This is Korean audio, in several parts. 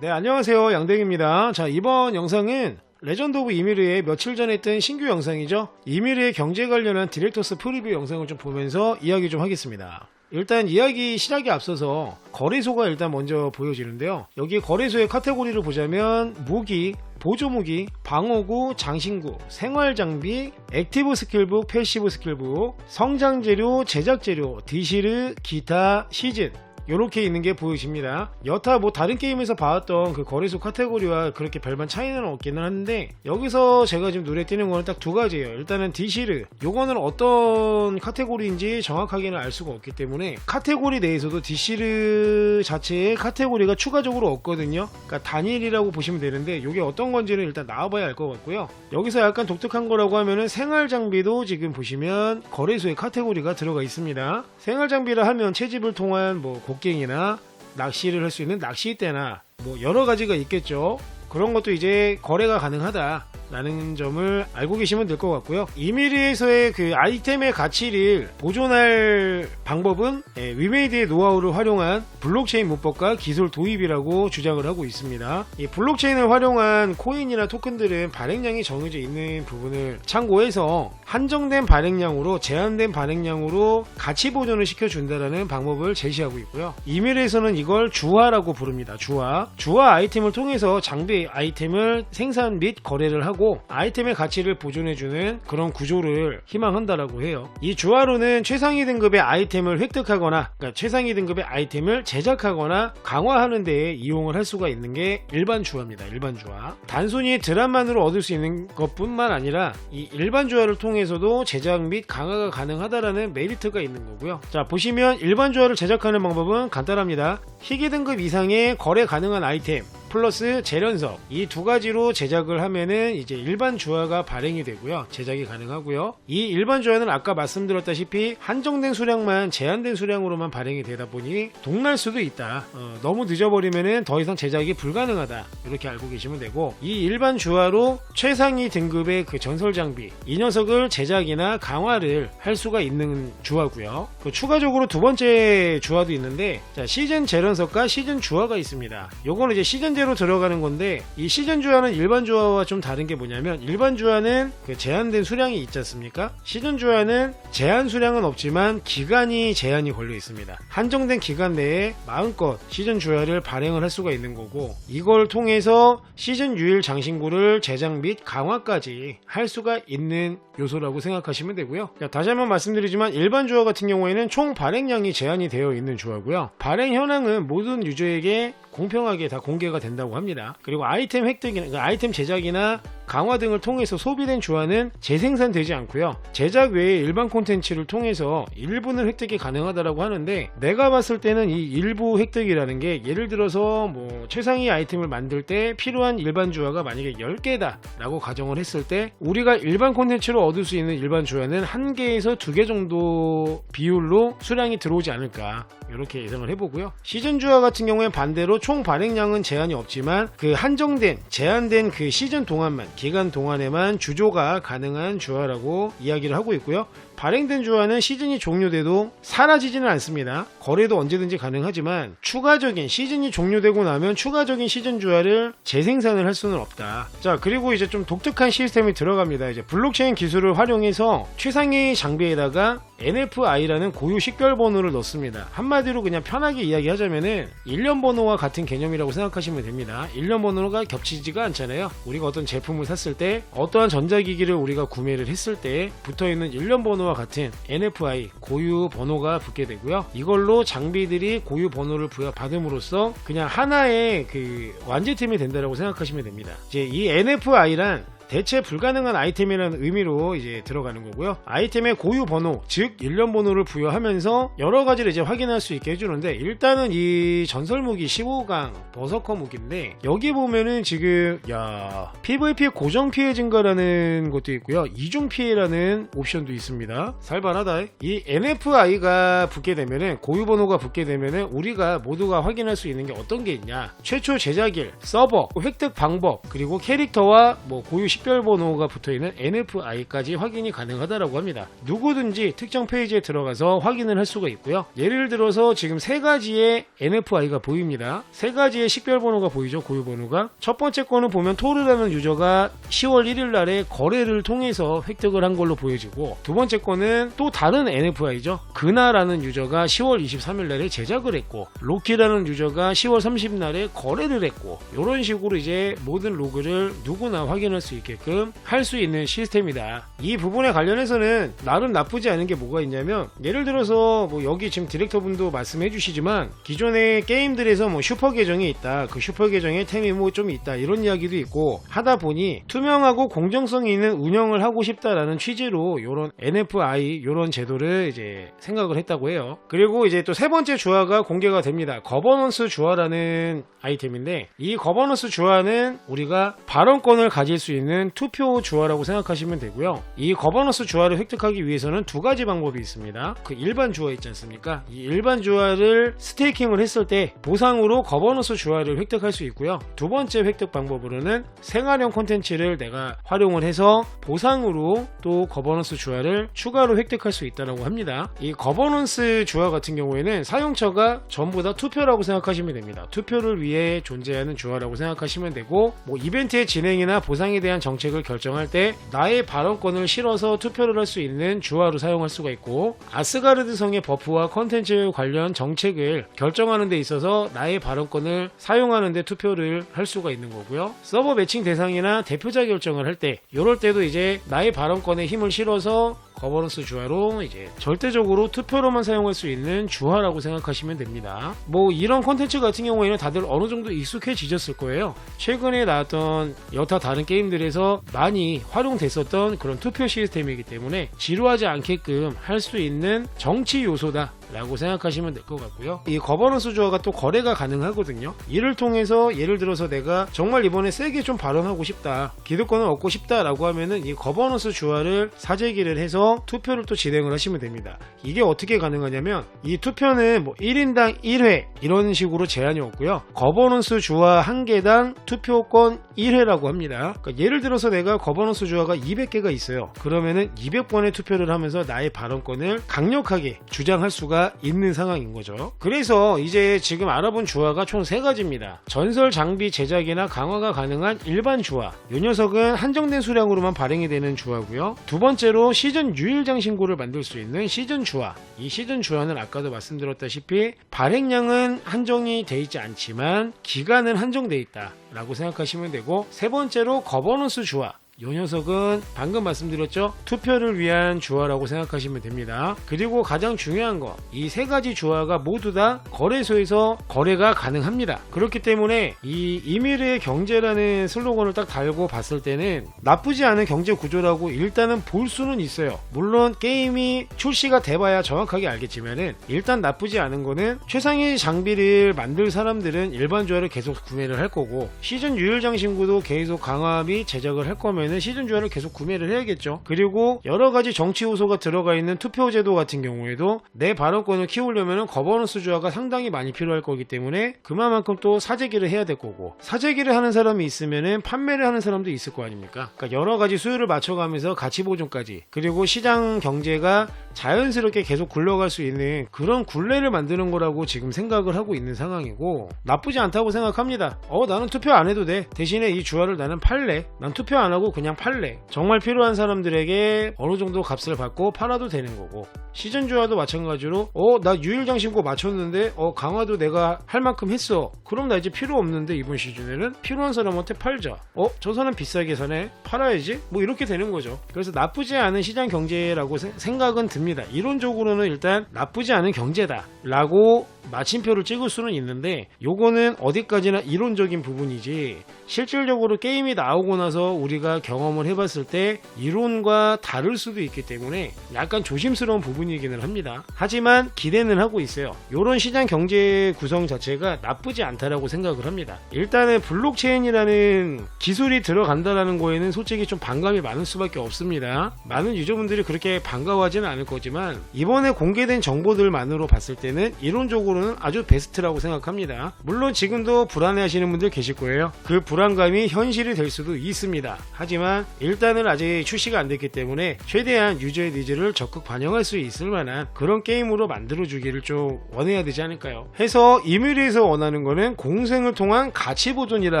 네, 안녕하세요. 양댕입니다. 자, 이번 영상은 레전드 오브 이미르의 며칠 전에 했던 신규 영상이죠. 이미르의 경제 관련한 디렉터스 프리뷰 영상을 좀 보면서 이야기 좀 하겠습니다. 일단 이야기 시작에 앞서서 거래소가 일단 먼저 보여지는데요. 여기 거래소의 카테고리를 보자면 무기, 보조무기, 방어구, 장신구, 생활장비, 액티브 스킬북, 패시브 스킬북, 성장재료, 제작재료, 디시르, 기타, 시즌 이렇게 있는 게 보여집니다. 여타 뭐 다른 게임에서 봐왔던 그 거래소 카테고리와 그렇게 별반 차이는 없기는 한데 여기서 제가 지금 눈에 띄는 거는 딱 두 가지예요. 일단은 디시르 요거는 어떤 카테고리인지 정확하게는 알 수가 없기 때문에 카테고리 내에서도 디시르 자체의 카테고리가 추가적으로 없거든요. 그러니까 단일이라고 보시면 되는데 이게 어떤 건지는 일단 나와봐야 알 것 같고요. 여기서 약간 독특한 거라고 하면은 생활 장비도 지금 보시면 거래소의 카테고리가 들어가 있습니다. 생활 장비를 하면 채집을 통한 뭐 곡 괭이나 낚시를 할 수 있는 낚싯대나 뭐 여러 가지가 있겠죠. 그런 것도 이제 거래가 가능하다 라는 점을 알고 계시면 될 것 같고요. 이미리에서의 그 아이템의 가치를 보존할 방법은 예, 위메이드의 노하우를 활용한 블록체인 문법과 기술 도입이라고 주장을 하고 있습니다. 이 블록체인을 활용한 코인이나 토큰들은 발행량이 정해져 있는 부분을 참고해서 한정된 발행량으로 제한된 발행량으로 가치 보존을 시켜준다라는 방법을 제시하고 있고요. 이밀에서는 이걸 주화라고 부릅니다. 주화. 주화 아이템을 통해서 장비 아이템을 생산 및 거래를 하고 아이템의 가치를 보존해주는 그런 구조를 희망한다라고 해요. 이 주화로는 최상위 등급의 아이템을 획득하거나 그러니까 최상위 등급의 아이템을 제작하거나 강화하는 데에 이용을 할 수가 있는 게 일반 주화입니다. 일반 주화. 단순히 드랍만으로 얻을 수 있는 것뿐만 아니라 이 일반 주화를 통해서도 제작 및 강화가 가능하다라는 메리트가 있는 거고요. 자 보시면 일반 주화를 제작하는 방법은 간단합니다. 희귀 등급 이상의 거래 가능한 아이템 플러스 재련석. 이 두 가지로 제작을 하면은 이제 일반 주화가 발행이 되고요. 제작이 가능하고요. 이 일반 주화는 아까 말씀드렸다시피 한정된 수량만 제한된 수량으로만 발행이 되다 보니 동날 수도 있다. 어, 너무 늦어버리면은 더 이상 제작이 불가능하다. 이렇게 알고 계시면 되고 이 일반 주화로 최상위 등급의 그 전설 장비 이 녀석을 제작이나 강화를 할 수가 있는 주화고요. 그 추가적으로 두 번째 주화도 있는데 자, 시즌 재련석과 시즌 주화가 있습니다. 요거는 이제 시즌 로 들어가는 건데 이 시즌 주화는 일반 주화와 좀 다른 게 뭐냐면 일반 주화는 그 제한된 수량이 있지 않습니까? 시즌 주화는 제한 수량은 없지만 기간이 제한이 걸려 있습니다. 한정된 기간 내에 마음껏 시즌 주화를 발행을 할 수가 있는 거고 이걸 통해서 시즌 유일 장신구를 제작 및 강화까지 할 수가 있는 요소라고 생각하시면 되고요. 자, 다시 한번 말씀드리지만 일반 주화 같은 경우에는 총 발행량이 제한이 되어 있는 주화고요. 발행 현황은 모든 유저에게 공평하게 다 공개가 된다 고 합니다. 그리고 아이템 획득이나 그러니까 아이템 제작이나 강화 등을 통해서 소비된 주화는 재생산되지 않고요. 제작 외에 일반 콘텐츠를 통해서 일부는 획득이 가능하다라고 하는데 내가 봤을 때는 이 일부 획득이라는 게 예를 들어서 뭐 최상위 아이템을 만들 때 필요한 일반 주화가 만약에 10개다 라고 가정을 했을 때 우리가 일반 콘텐츠로 얻을 수 있는 일반 주화는 1개에서 2개 정도 비율로 수량이 들어오지 않을까 이렇게 예상을 해보고요. 시즌 주화 같은 경우에 반대로 총 발행량은 제한이 없지만 그 한정된 제한된 그 시즌 동안만 기간 동안에만 주조가 가능한 주화라고 이야기를 하고 있고요. 발행된 주화는 시즌이 종료돼도 사라지지는 않습니다. 거래도 언제든지 가능하지만 추가적인 시즌이 종료되고 나면 추가적인 시즌 주화를 재생산을 할 수는 없다. 자 그리고 이제 좀 독특한 시스템이 들어갑니다. 이제 블록체인 기술을 활용해서 최상위 장비에다가 NFI라는 고유 식별 번호를 넣습니다. 한마디로 그냥 편하게 이야기하자면은 일련 번호와 같은 개념이라고 생각하시면 됩니다. 일련 번호가 겹치지가 않잖아요. 우리가 어떤 제품을 샀을 때 어떠한 전자기기를 우리가 구매를 했을 때 붙어 있는 일련 번호와 같은 NFI 고유 번호가 붙게 되고요. 이걸로 장비들이 고유 번호를 부여받음으로써 그냥 하나의 그 완제템이 된다라고 생각하시면 됩니다. 이제 이 NFI란 대체 불가능한 아이템이라는 의미로 이제 들어가는 거고요. 아이템의 고유 번호, 즉 일련 번호를 부여하면서 여러 가지를 이제 확인할 수 있게 해주는데 일단은 이 전설 무기 15강 버서커 무기인데 여기 보면은 지금 야 PVP 고정 피해 증가라는 것도 있고요. 이중 피해라는 옵션도 있습니다. 살벌하다. 이 NFI가 붙게 되면은 고유 번호가 붙게 되면은 우리가 모두가 확인할 수 있는 게 어떤 게 있냐? 최초 제작일, 서버, 획득 방법, 그리고 캐릭터와 뭐 고유 식 식별 번호가 붙어 있는 NFI까지 확인이 가능하다라고 합니다. 누구든지 특정 페이지에 들어가서 확인을 할 수가 있고요. 예를 들어서 지금 세 가지의 NFI가 보입니다. 세 가지의 식별 번호가 보이죠. 고유 번호가. 첫 번째 거는 보면 토르라는 유저가 10월 1일 날에 거래를 통해서 획득을 한 걸로 보여지고 두 번째 거는 또 다른 NFI죠. 그나라는 유저가 10월 23일 날에 제작을 했고 로키라는 유저가 10월 30일 날에 거래를 했고 이런 식으로 이제 모든 로그를 누구나 확인할 수 있게 끔 할 수 있는 시스템이다. 이 부분에 관련해서는 나름 나쁘지 않은 게 뭐가 있냐면 예를 들어서 뭐 여기 지금 디렉터분도 말씀해 주시지만 기존의 게임들에서 뭐 슈퍼 계정이 있다. 그 슈퍼 계정에 템이 뭐 좀 있다. 이런 이야기도 있고 하다 보니 투명하고 공정성이 있는 운영을 하고 싶다라는 취지로 이런 NFI 이런 제도를 이제 생각을 했다고 해요. 그리고 이제 또 세 번째 주화가 공개가 됩니다. 거버넌스 주화라는 아이템인데 이 거버넌스 주화는 우리가 발언권을 가질 수 있는 투표 주화라고 생각하시면 되고요. 이 거버넌스 주화를 획득하기 위해서는 두 가지 방법이 있습니다. 그 일반 주화 있지 않습니까? 이 일반 주화를 스테이킹을 했을 때 보상으로 거버넌스 주화를 획득할 수 있고요. 두 번째 획득 방법으로는 생활형 콘텐츠를 내가 활용을 해서 보상으로 또 거버넌스 주화를 추가로 획득할 수 있다고 합니다. 이 거버넌스 주화 같은 경우에는 사용처가 전부 다 투표라고 생각하시면 됩니다. 투표를 위해 존재하는 주화라고 생각하시면 되고 뭐 이벤트의 진행이나 보상에 대한 정책을 결정할 때 나의 발언권을 실어서 투표를 할 수 있는 주화로 사용할 수가 있고 아스가르드 성의 버프와 컨텐츠 관련 정책을 결정하는 데 있어서 나의 발언권을 사용하는 데 투표를 할 수가 있는 거고요. 서버 매칭 대상이나 대표자 결정을 할 때 이럴 때도 이제 나의 발언권에 힘을 실어서 거버넌스 주화로 이제 절대적으로 투표로만 사용할 수 있는 주화라고 생각하시면 됩니다. 뭐 이런 콘텐츠 같은 경우에는 다들 어느 정도 익숙해지셨을 거예요. 최근에 나왔던 여타 다른 게임들에서 많이 활용됐었던 그런 투표 시스템이기 때문에 지루하지 않게끔 할 수 있는 정치 요소다. 라고 생각하시면 될 것 같고요. 이 거버넌스 주화가 또 거래가 가능하거든요. 이를 통해서 예를 들어서 내가 정말 이번에 세게 좀 발언하고 싶다. 기득권을 얻고 싶다라고 하면은 이 거버넌스 주화를 사재기를 해서 투표를 또 진행을 하시면 됩니다. 이게 어떻게 가능하냐면 이 투표는 뭐 1인당 1회 이런 식으로 제한이 없고요. 거버넌스 주화 한 개당 투표권 1회라고 합니다. 그러니까 예를 들어서 내가 거버넌스 주화가 200개가 있어요. 그러면은 200번의 투표를 하면서 나의 발언권을 강력하게 주장할 수가 있는 상황인 거죠. 그래서 이제 지금 알아본 주화가 총 세 가지입니다. 전설 장비 제작이나 강화가 가능한 일반 주화. 이 녀석은 한정된 수량으로만 발행이 되는 주화고요. 두 번째로 시즌 유일장 신고를 만들 수 있는 시즌 주화. 이 시즌 주화는 아까도 말씀드렸다시피 발행량은 한정이 돼 있지 않지만 기간은 한정돼 있다. 라고 생각하시면 되고 세 번째로 거버넌스 주화 이 녀석은 방금 말씀드렸죠? 투표를 위한 주화라고 생각하시면 됩니다. 그리고 가장 중요한 거 이 세 가지 주화가 모두 다 거래소에서 거래가 가능합니다. 그렇기 때문에 이 이미르의 경제라는 슬로건을 딱 달고 봤을 때는 나쁘지 않은 경제 구조라고 일단은 볼 수는 있어요. 물론 게임이 출시가 돼봐야 정확하게 알겠지만은 일단 나쁘지 않은 거는 최상위 장비를 만들 사람들은 일반 주화를 계속 구매를 할 거고 시즌 유일장 신구도 계속 강화 및 제작을 할 거면 시즌 주화를 계속 구매를 해야겠죠. 그리고 여러 가지 정치 요소가 들어가 있는 투표 제도 같은 경우에도 내 발언권을 키우려면 거버넌스 주화가 상당히 많이 필요할 거기 때문에 그만큼 또 사재기를 해야 될 거고 사재기를 하는 사람이 있으면은 판매를 하는 사람도 있을 거 아닙니까? 그러니까 여러 가지 수요를 맞춰가면서 가치 보존까지 그리고 시장 경제가 자연스럽게 계속 굴러갈 수 있는 그런 굴레를 만드는 거라고 지금 생각을 하고 있는 상황이고 나쁘지 않다고 생각합니다. 어 나는 투표 안 해도 돼. 대신에 이 주화를 나는 팔래. 난 투표 안 하고 그냥 팔래. 정말 필요한 사람들에게 어느 정도 값을 받고 팔아도 되는 거고 시즌 주화도 마찬가지로 어 나 유일장 신고 맞췄는데 어 강화도 내가 할 만큼 했어. 그럼 나 이제 필요 없는데 이번 시즌에는 필요한 사람한테 팔자. 어 저 사람 비싸게 사네. 팔아야지. 뭐 이렇게 되는 거죠. 그래서 나쁘지 않은 시장 경제라고 세- 생각은 듭니다. 이론적으로는 일단 나쁘지 않은 경제다 라고 마침표를 찍을 수는 있는데 요거는 어디까지나 이론적인 부분이지 실질적으로 게임이 나오고 나서 우리가 경험을 해봤을 때 이론과 다를 수도 있기 때문에 약간 조심스러운 부분이기는 합니다. 하지만 기대는 하고 있어요. 요런 시장 경제 구성 자체가 나쁘지 않다라고 생각을 합니다. 일단은 블록체인이라는 기술이 들어간다라는 거에는 솔직히 좀 반감이 많을 수밖에 없습니다. 많은 유저분들이 그렇게 반가워하지는 않을 거지만 이번에 공개된 정보들만으로 봤을 때는 이론적으로는 아주 베스트라고 생각합니다. 물론 지금도 불안해하시는 분들 계실 거예요. 그 불안감이 현실이 될 수도 있습니다. 하지만 하지만 일단은 아직 출시가 안 됐기 때문에 최대한 유저의 니즈를 적극 반영할 수 있을 만한 그런 게임으로 만들어주기를 좀 원해야 되지 않을까요? 해서 이미리에서 원하는 거는 공생을 통한 가치 보존이라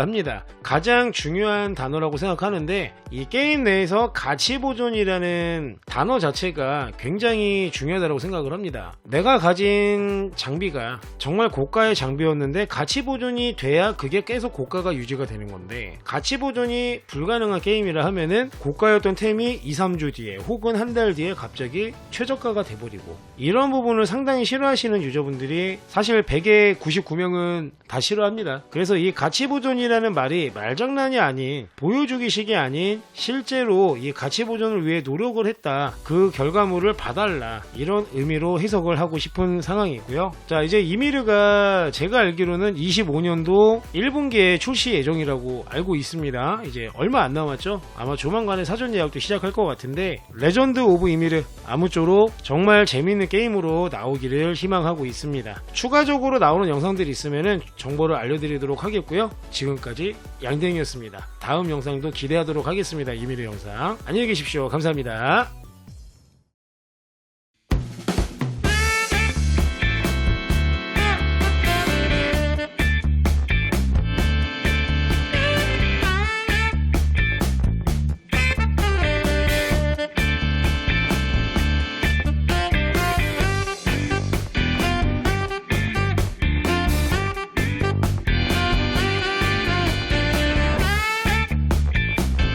합니다. 가장 중요한 단어라고 생각하는데 이 게임 내에서 가치 보존이라는 단어 자체가 굉장히 중요하다고 생각을 합니다. 내가 가진 장비가 정말 고가의 장비였는데 가치 보존이 돼야 그게 계속 고가가 유지가 되는 건데 가치 보존이 불가능한 게임 이라 하면은 고가였던 템이 2, 3주 뒤에 혹은 한 달 뒤에 갑자기 최저가가 돼버리고 이런 부분을 상당히 싫어하시는 유저분들이 사실 100에 99명은 다 싫어합니다. 그래서 이 가치 보존이라는 말이 말장난이 아닌 보여주기식이 아닌 실제로 이 가치 보존을 위해 노력을 했다. 그 결과물을 봐달라. 이런 의미로 해석을 하고 싶은 상황이고요. 자, 이제 이미르가 제가 알기로는 25년도 1분기에 출시 예정이라고 알고 있습니다. 이제 얼마 안 남았 죠? 아마 조만간에 사전 예약도 시작할 것 같은데 레전드 오브 이미르 아무쪼록 정말 재밌는 게임으로 나오기를 희망하고 있습니다. 추가적으로 나오는 영상들이 있으면 정보를 알려드리도록 하겠고요. 지금까지 양댕이었습니다. 다음 영상도 기대하도록 하겠습니다. 이미르 영상. 안녕히 계십시오. 감사합니다.